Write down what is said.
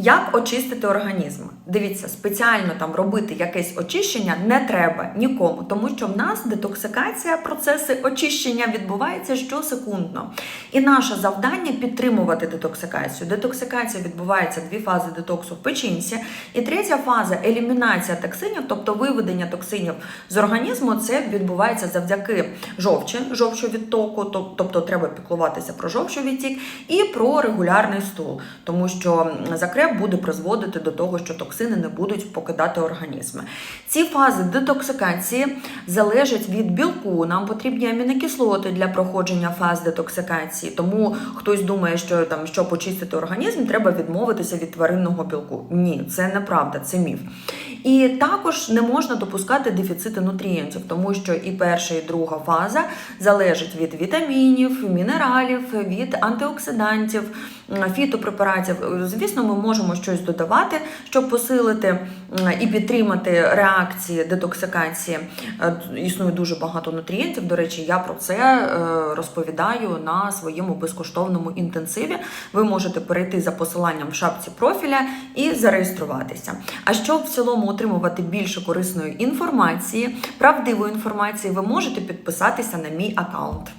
Як очистити організм? Дивіться, спеціально там робити якесь очищення не треба нікому, тому що в нас детоксикація, процеси очищення відбуваються щосекундно. І наше завдання підтримувати детоксикацію. Детоксикація відбувається дві фази детоксу в печінці. І третя фаза елімінація токсинів, тобто виведення токсинів з організму, це відбувається завдяки жовчі, жовчовідтоку, тоб- тобто треба піклуватися про жовчовідтік і про регулярний стул, тому що буде призводити до того, що токсини не будуть покидати організми. Ці фази детоксикації залежать від білку. Нам потрібні амінокислоти для проходження фаз детоксикації. Тому хтось думає, що там, щоб очистити організм, треба відмовитися від тваринного білку. Ні, це неправда, це міф. І також не можна допускати дефіцити нутрієнтів, тому що і перша, і друга фаза залежить від вітамінів, мінералів, від антиоксидантів, фітопрепаратів. Звісно, ми можемо щось додавати, щоб посилити і підтримати реакції детоксикації. Е, Існує дуже багато нутрієнтів. До речі, я про це е, розповідаю на своєму безкоштовному інтенсиві. Ви можете перейти за посиланням в шапці профіля і зареєструватися. А щоб в цілому отримувати більше корисної інформації, правдивої інформації, ви можете підписатися на мій аккаунт.